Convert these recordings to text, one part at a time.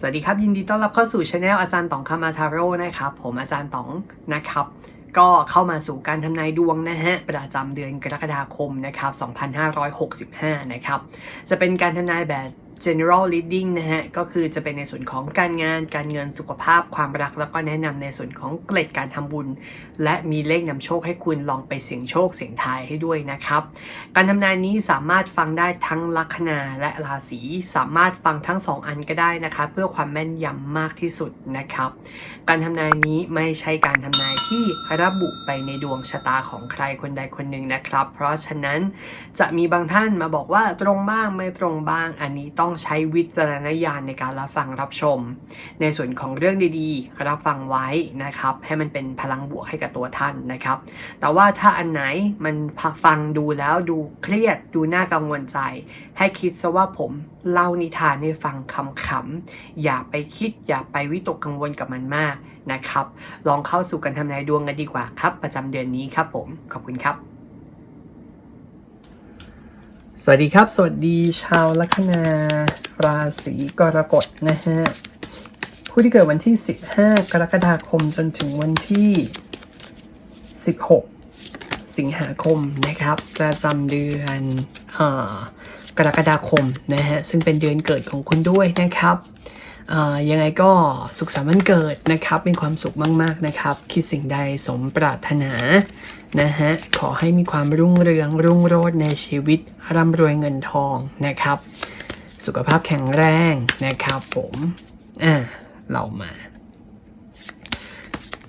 สวัสดีครับ ยินดีต้อนรับเข้าสู่ช anel อาจารย์ต๋องคามาทาโร่นะครับ ผมอาจารย์ต๋องนะครับ ก็เข้ามาสู่การทำนายดวงนะฮะ ประจำเดือนกรกฎาคมนะครับ 2565 นะครับ จะเป็นการทำนายแบบ general reading นะฮะ ก็คือจะเป็นในส่วนของการงาน การเงิน สุขภาพ ความรัก แล้วก็แนะนำในส่วนของเกล็ดการทำบุญ และมีเลขนำโชคให้คุณลองไปเสี่ยงโชคเสี่ยงทายให้ด้วยนะครับ การทำนายนี้สามารถฟังได้ทั้งลัคนาและราศี สามารถฟังทั้งสองอันก็ได้นะคะ เพื่อความแม่นยำมากที่สุดนะครับ การทำนายนี้ไม่ใช่การทำนายที่ระบุไปในดวงชะตาของใครคนใดคนหนึ่งนะครับ เพราะฉะนั้นจะมีบางท่านมาบอกว่าตรงบ้างไม่ตรงบ้าง อันนี้ต้ององใช้วิจารณญาณในการรับฟังรับชม ในส่วนของเรื่องดีๆ รับฟังไว้นะครับ ให้มันเป็นพลังบวกให้กับตัวท่านนะครับ แต่ว่าถ้าอันไหนมันฟังดูแล้วดูเครียดดูน่ากังวลใจ ให้คิดซะว่าผมเล่านิทานให้ฟังคำๆอย่าไปคิดอย่าไปวิตกกังวลกับมันมากนะครับ ลองเข้าสู่การทำนายดวงกันดีกว่าครับ ประจำเดือนนี้ครับผม ขอบคุณครับ สวัสดีครับ สวัสดีชาวลัคนาราศีกรกฎนะฮะ ผู้ที่เกิดวันที่ 15 กรกฎาคมจนถึงวันที่ 16 สิงหาคมนะครับ ประจำเดือนอ่อกรกฎาคมนะฮะ ซึ่งเป็นเดือนเกิดของคุณด้วยนะครับ ยังไงก็สุขสันต์วันเกิดนะครับ มีความสุขมาก ๆ นะครับ คิดสิ่งใดสมปรารถนานะฮะ ขอให้มีความรุ่งเรืองรุ่งโรจน์ในชีวิตร่ำรวยเงินทองนะครับ สุขภาพแข็งแรงนะครับผมอ่าเรามา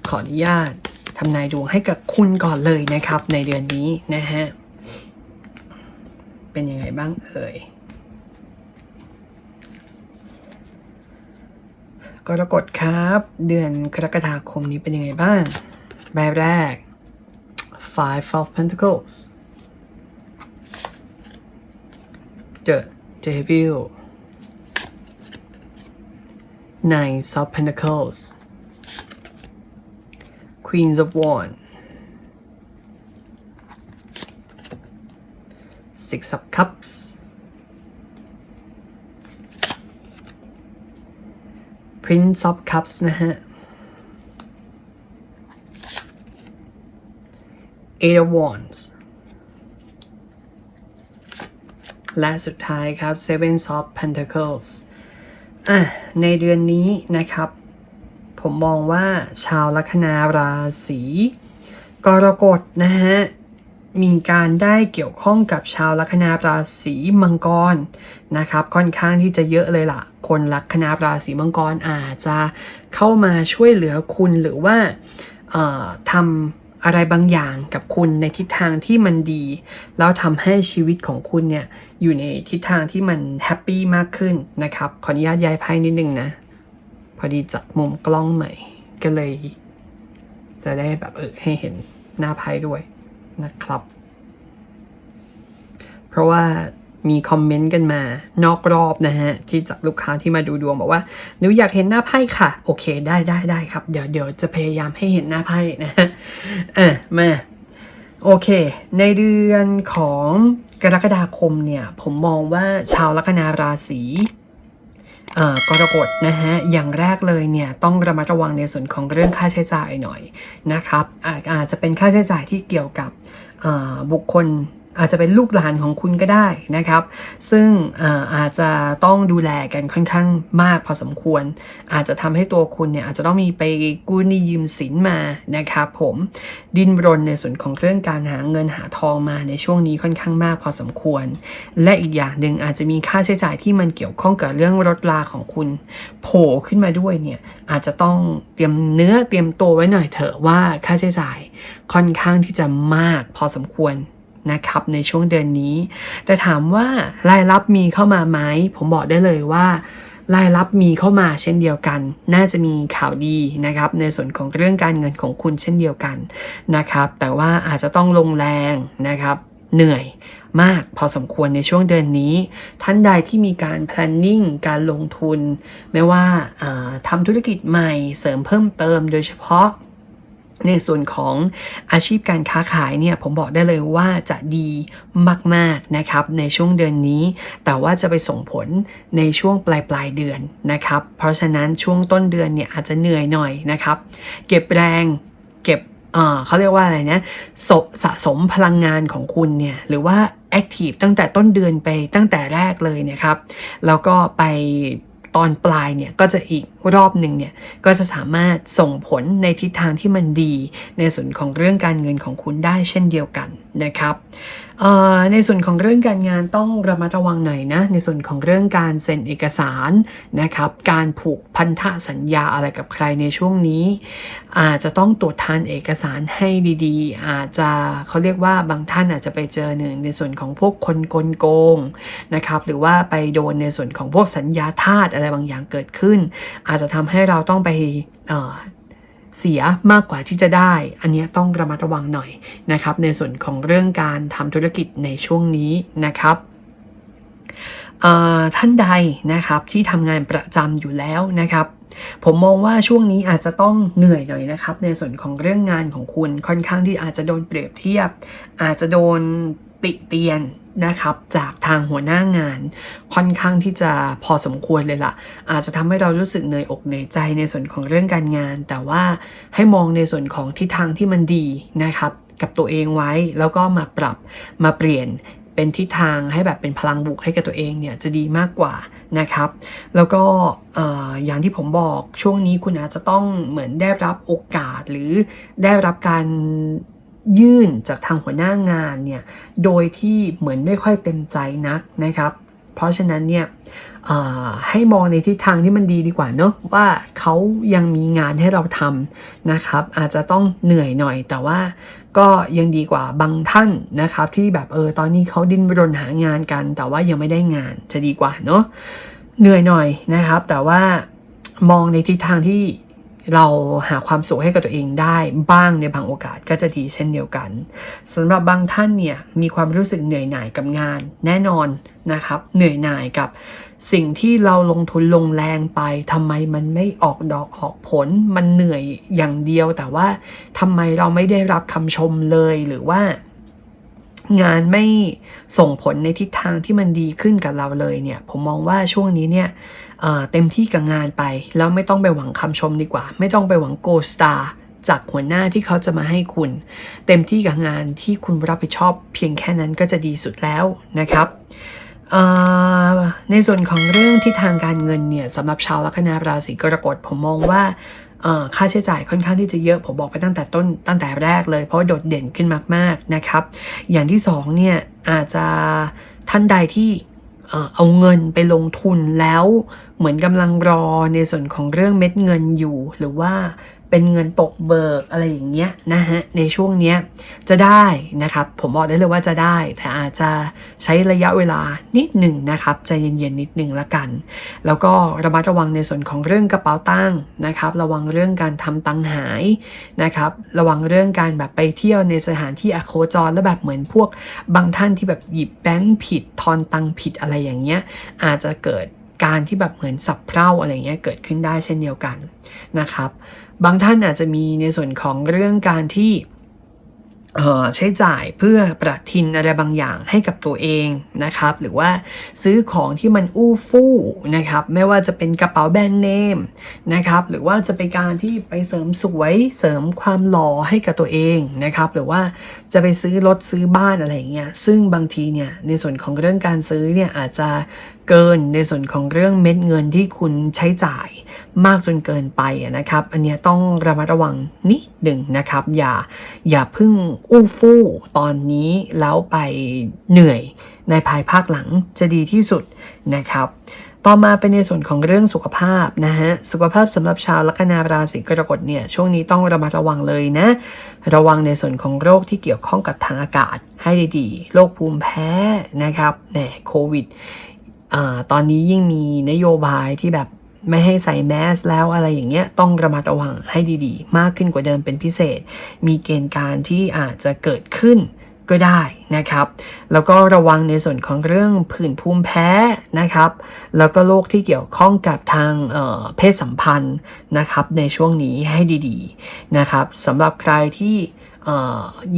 ขออนุญาตทำนายดวงให้กับคุณก่อนเลยนะครับ ในเดือนนี้นะฮะ เป็นยังไงบ้างเอ่ย กรกฎครับ เดือนกรกฎาคมนี้เป็นยังไงบ้าง ใบแรก Five of Pentacles The Devil Nine of Pentacles Queens of Wands Six of Cups Prince of Cups นะฮะ Eight of Wands และสุดท้ายครับ Seven of Pentacles อะในเดือนนี้นะครับ ผมมองว่าชาวลัคนาราศีกรกฎนะฮะมีการได้เกี่ยวข้องกับชาวลัคนาราศีมังกรนะครับ ค่อนข้างที่จะเยอะเลยล่ะ คนลัคนาราศีมังกรอาจจะเข้ามาช่วยเหลือคุณหรือว่าทำอะไรบางอย่างกับคุณในทิศทางที่มันดี แล้วทำให้ชีวิตของคุณเนี่ยอยู่ในทิศทางที่มันแฮปปี้มากขึ้นนะครับ ขออนุญาตย้ายไพ่นิดนึงนะ พอดีจัดมุมกล้องใหม่ ก็เลย จะได้แบบเออให้เห็นหน้าไพ่ด้วยนะครับ เพราะว่า มีคอมเมนต์กันมานอกรอบนะฮะ ที่จากลูกค้าที่มาดูดวงบอกว่าหนูอยากเห็นหน้าไพ่ค่ะ โอเคได้ได้ได้ครับ เดี๋ยวเดี๋ยวจะพยายามให้เห็นหน้าไพ่นะฮะอะมาโอเค ในเดือนของกรกฎาคมเนี่ย ผมมองว่าชาวลัคนาราศีเอกรกฎนะฮะ อย่างแรกเลยเนี่ยต้องระมัดระวังในส่วนของเรื่องค่าใช้จ่ายหน่อยนะครับอาอาจจะเป็นค่าใช้จ่ายที่เกี่ยวกับบุคคล อาจจะเป็นลูกหลานของคุณก็ได้นะครับ ซึ่งอาจจะต้องดูแลกันค่อนข้างมากพอสมควร อาจจะทำให้ตัวคุณเนี่ยอาจจะต้องมีไปกู้หนี้ยืมสินมานะครับผมดิ้นรนในส่วนของเรื่องการหาเงินหาทองมาในช่วงนี้ค่อนข้างมากพอสมควร และอีกอย่างหนึ่งอาจจะมีค่าใช้จ่ายที่มันเกี่ยวข้องกับเรื่องรถราของคุณโผล่ขึ้นมาด้วยเนี่ยอาจจะต้องเตรียมเนื้อเตรียมตัวไว้หน่อยเถอะว่าค่าใช้จ่ายค่อนข้างที่จะมากพอสมควร นะครับในช่วงเดือนนี้ แต่ถามว่ารายรับมีเข้ามาไหมผมบอกได้เลยว่ารายรับมีเข้ามาเช่นเดียวกัน น่าจะมีข่าวดีนะครับ ในส่วนของเรื่องการเงินของคุณเช่นเดียวกันนะครับ แต่ว่าอาจจะต้องลงแรงนะครับ เหนื่อยมากพอสมควรในช่วงเดือนนี้ ท่านใดที่มีการ planning การลงทุน ไม่ว่าอ่าทำธุรกิจใหม่เสริมเพิ่มเติมโดยเฉพาะ ในส่วนของอาชีพการค้าขายเนี่ยผมบอกได้เลยว่าจะดีมาก ๆ นะครับ ในช่วงเดือนนี้ แต่ว่าจะไปส่งผลในช่วงปลายปลายเดือนนะครับ เพราะฉะนั้นช่วงต้นเดือนเนี่ยอาจจะเหนื่อยหน่อยนะครับ เก็บแรงเก็บเอ่อเขาเรียกว่าอะไรนะสสะสมพลังงานของคุณเนี่ยหรือว่าแอคทีฟตั้งแต่ต้นเดือนไปตั้งแต่แรกเลยนะครับ แล้วก็ไปตอนปลายเนี่ยก็จะอีกรอบหนึ่งเนี่ยก็จะสามารถส่งผลในทิศทางที่มันดี ในส่วนของเรื่องการเงินของคุณได้เช่นเดียวกันนะครับในส่วนของเรื่องการงานต้องระมัดระวังหน่อยนะในส่วนของเรื่องการเซ็นเอกสารนะครับการผูกพันธสัญญาอะไรกับใครในช่วงนี้ อาจจะต้องตรวจทานเอกสารให้ดีๆ อาจจะเขาเรียกว่าบางท่านอาจจะไปเจอหนึ่งในส่วนของพวกคนกลโกงนะครับหรือว่าไปโดนในส่วนของพวกสัญญาทาสอะไรบางอย่างเกิดขึ้นอาจจะทำให้เราต้องไปเเสียมากกว่าที่จะได้ อันนี้ต้องระมัดระวังหน่อยนะครับ ในส่วนของเรื่องการทำธุรกิจในช่วงนี้นะครับท่านใดนะครับที่ทำงานประจำอยู่แล้วนะครับ ผมมองว่าช่วงนี้อาจจะต้องเหนื่อยหน่อยนะครับ ในส่วนของเรื่องงานของคุณค่อนข้างที่อาจจะโดนเปรียบเทียบ อาจจะโดนติเตียน นะครับจากทางหัวหน้างานค่อนข้างที่จะพอสมควรเลยล่ะ อาจจะทำให้เรารู้สึกเหนื่อยอกเหนื่อยใจในส่วนของเรื่องการงาน แต่ว่าให้มองในส่วนของทิศทางที่มันดีนะครับ กับตัวเองไว้แล้วก็มาปรับมาเปลี่ยนเป็นทิศทางให้แบบเป็นพลังบวกให้กับตัวเองเนี่ยจะดีมากกว่านะครับ แล้วก็เอ่ออย่างที่ผมบอกช่วงนี้คุณอาจจะต้องเหมือนได้รับโอกาสหรือได้รับการ ยื่นจากทางหัวหน้างานเนี่ยโดยที่เหมือนไม่ค่อยเต็มใจนักนะครับ เพราะฉะนั้นเนี่ยให้มองในทิศทางที่มันดีดีกว่าเนอะว่าเขายังมีงานให้เราทำนะครับ อาจจะต้องเหนื่อยหน่อย แต่ว่าก็ยังดีกว่าบางท่านนะครับ ที่แบบเออตอนนี้เขาดิ้นรนหางานกัน แต่ว่ายังไม่ได้งานจะดีกว่าเนอะเหนื่อยหน่อยนะครับ แต่ว่ามองในทิศทางที่ เราหาความสุขให้กับตัวเองได้บ้างในบางโอกาสก็จะดีเช่นเดียวกันสำหรับบางท่านเนี่ยมีความรู้สึกเหนื่อยหน่ายกับงาน แน่นอนนะครับ เหนื่อยหน่ายกับสิ่งที่เราลงทุนลงแรงไปทำไมมันไม่ออกดอกออกผล มันเหนื่อยอย่างเดียวแต่ว่าทำไมเราไม่ได้รับคำชมเลยหรือว่า งานไม่ส่งผลในทิศทางที่มันดีขึ้นกับเราเลยเนี่ยผมมองว่าช่วงนี้เนี่ยเต็มที่กับงานไป แล้วไม่ต้องไปหวังคำชมดีกว่า ไม่ต้องไปหวังโกสตาร์จากหัวหน้าที่เขาจะมาให้คุณ เต็มที่กับงานที่คุณรับผิดชอบเพียงแค่นั้นก็จะดีสุดแล้วนะครับในส่วนของเรื่องที่ทางการเงินเนี่ยสำหรับชาวลัคนาราศีกรกฎผมมองว่า ค่าใช้จ่ายค่อนข้างที่จะเยอะ ผมบอกไปตั้งแต่ต้นตั้งแต่แรกเลย เพราะว่าโดดเด่นขึ้นมาก ๆนะครับ อย่างที่สองเนี่ยอาจจะท่านใดที่เอาเงินไปลงทุนแล้วเหมือนกำลังรอในส่วนของเรื่องเม็ดเงินอยู่ หรือว่า เป็นเงินตกเบิกอะไรอย่างเงี้ยนะฮะในช่วงเนี้ยจะได้นะครับผมบอกได้เลยว่าจะได้ แต่อาจจะใช้ระยะเวลานิดหนึ่งนะครับใจเย็นๆนิดหนึ่งละกัน แล้วก็ระมัดระวังในส่วนของเรื่องกระเป๋าตังค์นะครับ ระวังเรื่องการทำตังหายนะครับระวังเรื่องการแบบไปเที่ยวในสถานที่อโคจรแล้วแบบเหมือนพวกบางท่านที่แบบหยิบแบงค์ผิดทอนตังค์ผิดอะไรอย่างเงี้ยอาจจะเกิด การที่แบบเหมือนสับเพร่าอะไรเงี้ยเกิดขึ้นได้เช่นเดียวกันนะครับ บางท่านอาจจะมีในส่วนของเรื่องการที่ใช้จ่ายเพื่อประทินอะไรบางอย่างให้กับตัวเองนะครับ หรือว่าซื้อของที่มันอู้ฟู่นะครับ ไม่ว่าจะเป็นกระเป๋าแบรนด์เนมนะครับ หรือว่าจะเป็นการที่ไปเสริมสวยเสริมความหล่อให้กับตัวเองนะครับ หรือว่า จะไปซื้อรถซื้อบ้านอะไรอย่างเงี้ยซึ่งบางทีเนี่ยในส่วนของเรื่องการซื้อเนี่ยอาจจะเกินในส่วนของเรื่องเม็ดเงินที่คุณใช้จ่ายมากจนเกินไปนะครับ อันเนี้ยต้องระมัดระวังนิดหนึ่งนะครับ อย่าอย่าพึ่งอู้ฟู่ตอนนี้แล้วไปเหนื่อยในภายภาคหลังจะดีที่สุดนะครับ ต่อมาเป็นในส่วนของเรื่องสุขภาพนะฮะ สุขภาพสำหรับชาวลัคนาราศีกรกฎเนี่ยช่วงนี้ต้องระมัดระวังเลยนะ ระวังในส่วนของโรคที่เกี่ยวข้องกับทางอากาศให้ดีๆโรคภูมิแพ้นะครับแหนโควิดอาตอนนี้ยิ่งมีนโยบายที่แบบไม่ให้ใส่แมสแล้วอะไรอย่างเงี้ยต้องระมัดระวังให้ดีๆ มากขึ้นกว่าเดิมเป็นพิเศษ มีเกณฑ์การที่อาจจะเกิดขึ้น ก็ได้นะครับ แล้วก็ระวังในส่วนของเรื่องผื่นภูมิแพ้นะครับ แล้วก็โรคที่เกี่ยวข้องกับทางเเพศสัมพันธ์นะครับในช่วงนี้ให้ดีๆนะครับสำหรับใครที่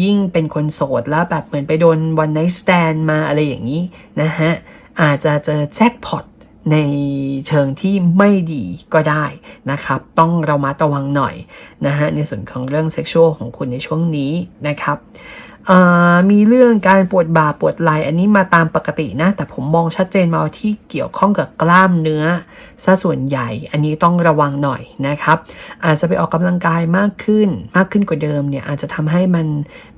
ยิ่งเป็นคนโสดแล้วแบบเหมือนไปโดนวันไน t ์สแตนมาอะไรอย่างนี้นะฮะอาจจะเจอแจ็คพอตในเชิงที่ไม่ดีก็ได้นะครับ ต้องเรามาระวังหน่อยนะฮะในส่วนของเรื่องเซ็กชวลของคุณในช่วงนี้นะครับ มีเรื่องการปวดบ่าปวดไหล่อันนี้มาตามปกตินะ แต่ผมมองชัดเจนมาว่าที่เกี่ยวข้องกับกล้ามเนื้อซะส่วนใหญ่ อันนี้ต้องระวังหน่อยนะครับ อาจจะไปออกกำลังกายมากขึ้น มากขึ้นกว่าเดิมเนี่ยอาจจะทำให้มัน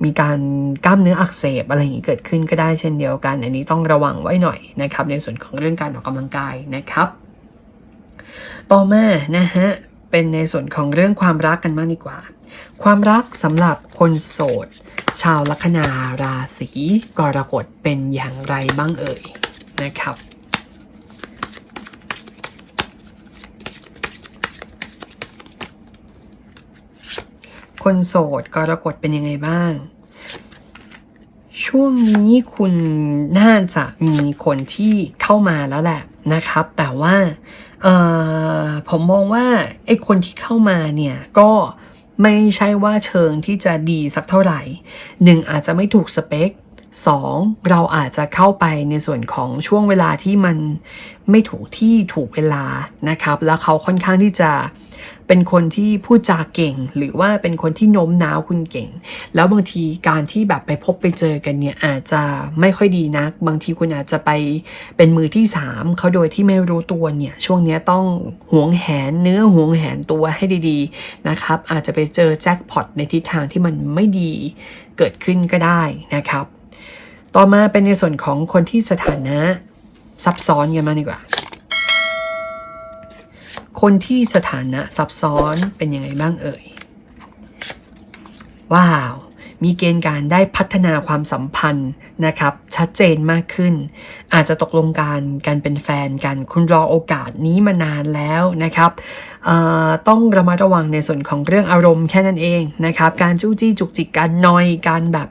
มีการกล้ามเนื้ออักเสบอะไรอย่างนี้เกิดขึ้นก็ได้เช่นเดียวกัน อันนี้ต้องระวังไว้หน่อยนะครับ ในส่วนของเรื่องการออกกำลังกายนะครับ ต่อมานะฮะเป็นในส่วนของเรื่องความรักกันมากดีกว่า ความรักสำหรับคนโสด ชาวลัคนาราศีกรกฎเป็นอย่างไรบ้างเอ่ยนะครับคนโสดกรกฎเป็นยังไงบ้าง ช่วงนี้คุณน่าจะมีคนที่เข้ามาแล้วแหละนะครับ แต่ว่าผมมองว่าไอ้คนที่เข้ามาเนี่ยก็ ไม่ใช่ว่าเชิงที่จะดีสักเท่าไหร่หนึ่งอาจจะไม่ถูกสเปคสองเราอาจจะเข้าไปในส่วนของช่วงเวลาที่มันไม่ถูกที่ถูกเวลานะครับ แล้วเขาค่อนข้างที่จะ เป็นคนที่พูดจาเก่ง หรือว่าเป็นคนที่โน้มน้าวคุณเก่ง แล้วบางทีการที่แบบไปพบไปเจอกันเนี่ยอาจจะไม่ค่อยดีนัก บางทีคุณอาจจะไปเป็นมือที่สามเขาโดยที่ไม่รู้ตัวเนี่ยช่วงนี้ต้องหวงแหนเนื้อหวงแหนตัวให้ดีๆนะครับ อาจจะไปเจอแจ็คพอตในทิศทางที่มันไม่ดีเกิดขึ้นก็ได้นะครับ ต่อมาเป็นในส่วนของคนที่สถานะซับซ้อนกันมาดีกว่า คนที่สถานะซับซ้อนเป็นยังไงบ้างเอ่ย ว้าว มีเกณฑ์การได้พัฒนาความสัมพันธ์นะครับ ชัดเจนมากขึ้น อาจจะตกลงการการเป็นแฟนกัน คุณรอโอกาสนี้มานานแล้วนะครับต้องระมัดระวังในส่วนของเรื่องอารมณ์แค่นั้นเองนะครับ การจู้จี้จุกจิกการนอยการแบบ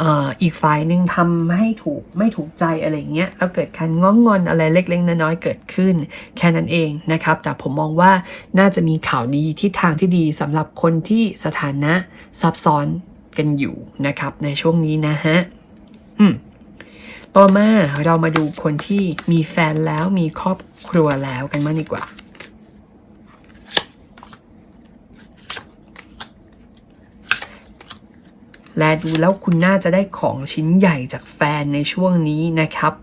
ออีกฝ่ายหนึ่งทำให้ถูกไม่ถูกใจอะไรเงี้ยแล้วเกิดการง้องงอนอะไรเล็กๆน้อยๆเกิดขึ้น แค่นั้นเองนะครับ แต่ผมมองว่าน่าจะมีข่าวดีทิศทางที่ดีสำหรับคนที่สถานะซับซ้อน กันอยู่นะครับในช่วงนี้นะฮะอืมต่อมาเรามาดูคนที่มีแฟนแล้วมีครอบครัวแล้วกันมากดีกว่า และดูแล้วคุณน่าจะได้ของชิ้นใหญ่จากแฟนในช่วงนี้นะครับ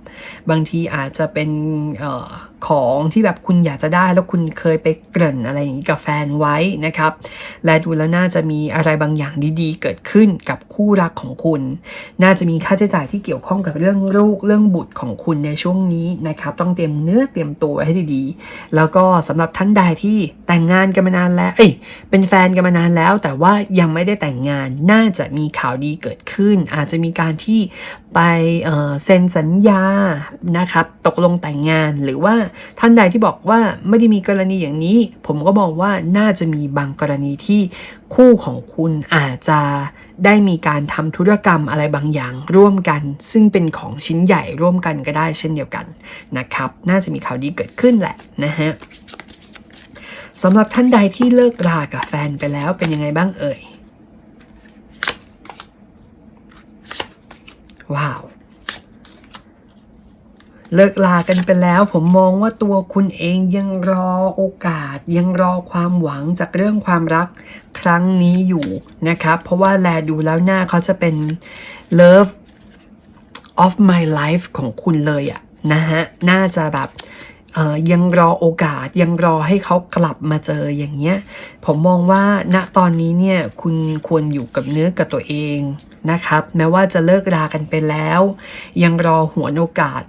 บางทีอาจจะเป็นเออของที่แบบคุณอยากจะได้แล้วคุณเคยไปเกริ่นอะไรอย่างนี้กับแฟนไว้นะครับ และดูแล้วน่าจะมีอะไรบางอย่างดีๆ เกิดขึ้นกับคู่รักของคุณ น่าจะมีค่าใช้จ่ายที่เกี่ยวข้องกับเรื่องลูกเรื่องบุตรของคุณในช่วงนี้นะครับ ต้องเตรียมเนื้อเตรียมตัวไว้ให้ดีๆ แล้วก็สำหรับท่านใดที่แต่งงานกันมานานแล้ว เอ้ย เป็นแฟนกันมานานแล้ว แต่ว่ายังไม่ได้แต่งงาน น่าจะมีข่าวดีเกิดขึ้น อาจจะมีการที่ไปเซ็นสัญญานะครับ ตกลงแต่งงานหรือว่าท่านใดที่บอกว่าไม่ได้มีกรณีอย่างนี้ ผมก็มองว่าน่าจะมีบางกรณีที่คู่ของคุณอาจจะได้มีการทำธุรกรรมอะไรบางอย่างร่วมกัน ซึ่งเป็นของชิ้นใหญ่ร่วมกันก็ได้เช่นเดียวกันนะครับ น่าจะมีข่าวดีเกิดขึ้นแหละนะฮะสำหรับท่านใดที่เลิกรากับแฟนไปแล้วเป็นยังไงบ้างเอ่ย ว้าว เลิกลากันไปแล้ว ผมมองว่าตัวคุณเองยังรอโอกาส ยังรอความหวังจากเรื่องความรักครั้งนี้อยู่นะครับ เพราะว่าแลดูแล้วหน้าเขาจะเป็น love of my life ของคุณเลยอะนะฮะ น่าจะแบบยังรอโอกาสยังรอให้เขากลับมาเจออย่างเงี้ย ผมมองว่าณตอนนี้เนี่ยคุณควรอยู่กับเนื้อกับตัวเองนะครับ แม้ว่าจะเลิกรากันไปแล้ว ยังรอหัวโอกาส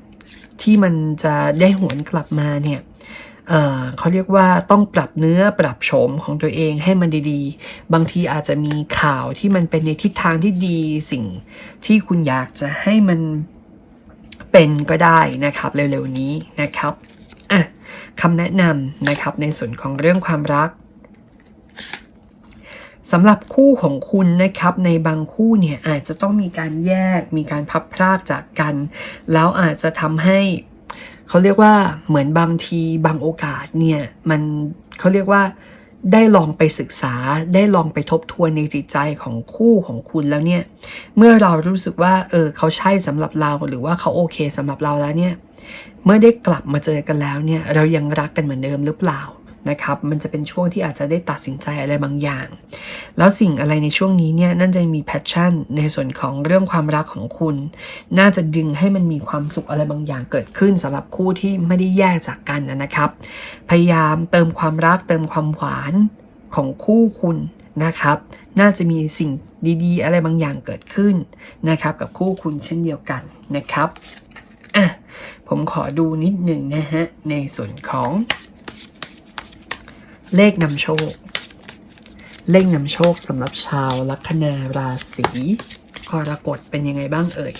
ที่มันจะได้หวนกลับมาเนี่ยเขาเรียกว่าต้องปรับเนื้อปรับโฉมของตัวเองให้มันดีๆ บางทีอาจจะมีข่าวที่มันเป็นในทิศทางที่ดีสิ่งที่คุณอยากจะให้มันเป็นก็ได้นะครับเร็วๆนี้นะครับอะคำแนะนำนะครับในส่วนของเรื่องความรัก สำหรับคู่ของคุณนะครับในบางคู่เนี่ยอาจจะต้องมีการแยกมีการพับพรากจากกัน แล้วอาจจะทำให้เขาเรียกว่าเหมือนบางทีบางโอกาสเนี่ยมันเขาเรียกว่าได้ลองไปศึกษาได้ลองไปทบทวนในจิตใจของคู่ของคุณแล้วเนี่ย เมื่อเรารู้สึกว่าเออเขาใช่สำหรับเราหรือว่าเขาโอเคสำหรับเราแล้วเนี่ย เมื่อได้กลับมาเจอกันแล้วเนี่ย เรายังรักกันเหมือนเดิมหรือเปล่า นะครับ มันจะเป็นช่วงที่อาจจะได้ตัดสินใจอะไรบางอย่าง แล้วสิ่งอะไรในช่วงนี้เนี่ยน่าจะมีแพชชั่นในส่วนของเรื่องความรักของคุณ น่าจะดึงให้มันมีความสุขอะไรบางอย่างเกิดขึ้นสำหรับคู่ที่ไม่ได้แยกจากกันนะครับ พยายามเติมความรักเติมความหวานของคู่คุณนะครับ น่าจะมีสิ่งดีๆ อะไรบางอย่างเกิดขึ้นนะครับ กับคู่คุณเช่นเดียวกันนะครับอะผมขอดูนิดหนึ่งนะฮะ ในส่วนของ เลขนำโชค เลขนำโชคสำหรับชาวลัคนาราศีกรกฎเป็นยังไงบ้างเอ่ย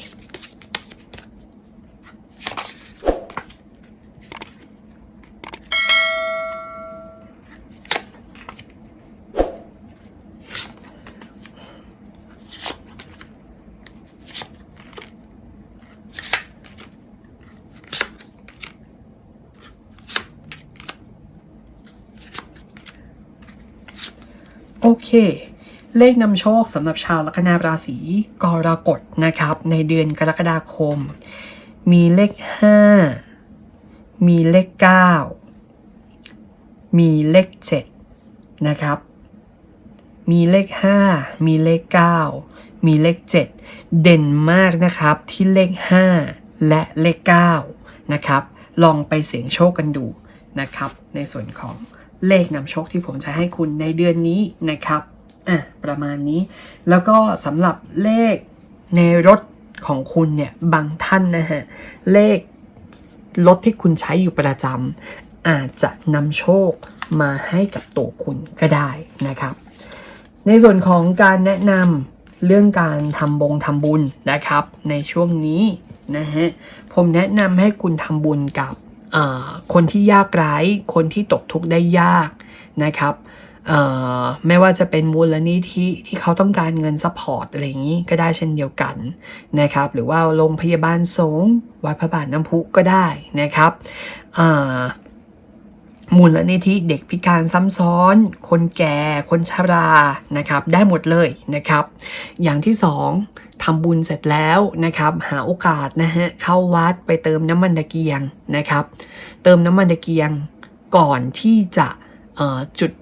เค เลขนำโชคสำหรับชาวลัคนาราศีกรกฎนะครับ ในเดือนกรกฎาคม มีเลข 5 มีเลข 9 มีเลข 7 นะครับ มีเลข 5 มีเลข 9 มีเลข 7 เด่นมากนะครับที่เลข 5 และเลข 9 นะครับ ลองไปเสี่ยงโชคกันดูนะครับ ในส่วนของ เลขนำโชคที่ผมจะให้คุณในเดือนนี้นะครับอะประมาณนี้ แล้วก็สำหรับเลขในรถของคุณเนี่ยบางท่านนะฮะเลขรถที่คุณใช้อยู่ประจำอาจจะนำโชคมาให้กับตัวคุณก็ได้นะครับ ในส่วนของการแนะนำเรื่องการทำบงทำบุญนะครับ ในช่วงนี้นะฮะผมแนะนำให้คุณทำบุญกับ คนที่ยากไร้คนที่ตกทุกข์ได้ยากนะครับไม่ว่าจะเป็นมูลนิธิที่เขาต้องการเงินซัพพอร์ตอะไรอย่างนี้ก็ได้เช่นเดียวกันนะครับ หรือว่าโรงพยาบาลสงฆ์วัดพระบาทน้ำพุก็ได้นะครับมูลนิธิเด็กพิการซ้ำซ้อน คนแก่ คนชรานะครับ ได้หมดเลยนะครับ อย่างที่สอง ทำบุญเสร็จแล้วนะครับ หาโอกาสนะฮะเข้าวัดไปเติมน้ำมันตะเกียงนะครับ เติมน้ำมันตะเกียงก่อนที่จะจุด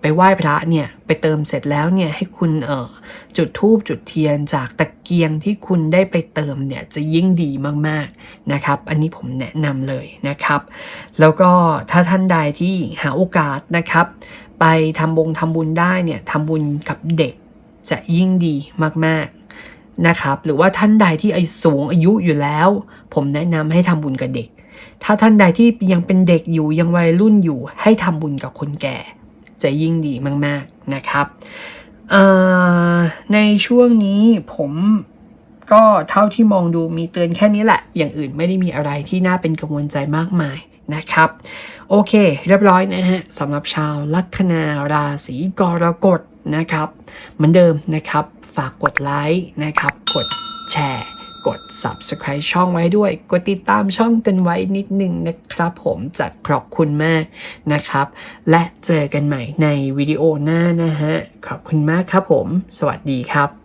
ไปไหว้พระเนี่ยไปเติมเสร็จแล้วเนี่ยให้คุณจุดธูปจุดเทียนจากตะเกียงที่คุณได้ไปเติมเนี่ยจะยิ่งดีมากๆนะครับ อันนี้ผมแนะนำเลยนะครับ แล้วก็ถ้าท่านใดที่หาโอกาสนะครับ ไปทำบงทำบุญได้เนี่ยทำบุญกับเด็กจะยิ่งดีมากๆ นะครับ หรือว่าท่านใดที่อายุสูงอายุอยู่แล้ว ผมแนะนำให้ทำบุญกับเด็ก ถ้าท่านใดที่ยังเป็นเด็กอยู่ยังวัยรุ่นอยู่ ให้ทำบุญกับคนแก่ จะยิ่งดีมาก ๆนะครับในช่วงนี้ผมก็เท่าที่มองดูมีเตือนแค่นี้แหละ อย่างอื่นไม่ได้มีอะไรที่น่าเป็นกังวลใจมากมายนะครับ โอเค เรียบร้อยนะฮะสำหรับชาวลัคนาราศีกรกฎนะครับ เหมือนเดิมนะครับ ฝากกดไลค์นะครับ กดแชร์กด subscribe ช่องไว้ด้วย กดติดตามช่องกันไว้นิดนึงนะครับผมจะขอบคุณมากนะครับ และเจอกันใหม่ในวิดีโอหน้านะฮะ ขอบคุณมากครับผม สวัสดีครับ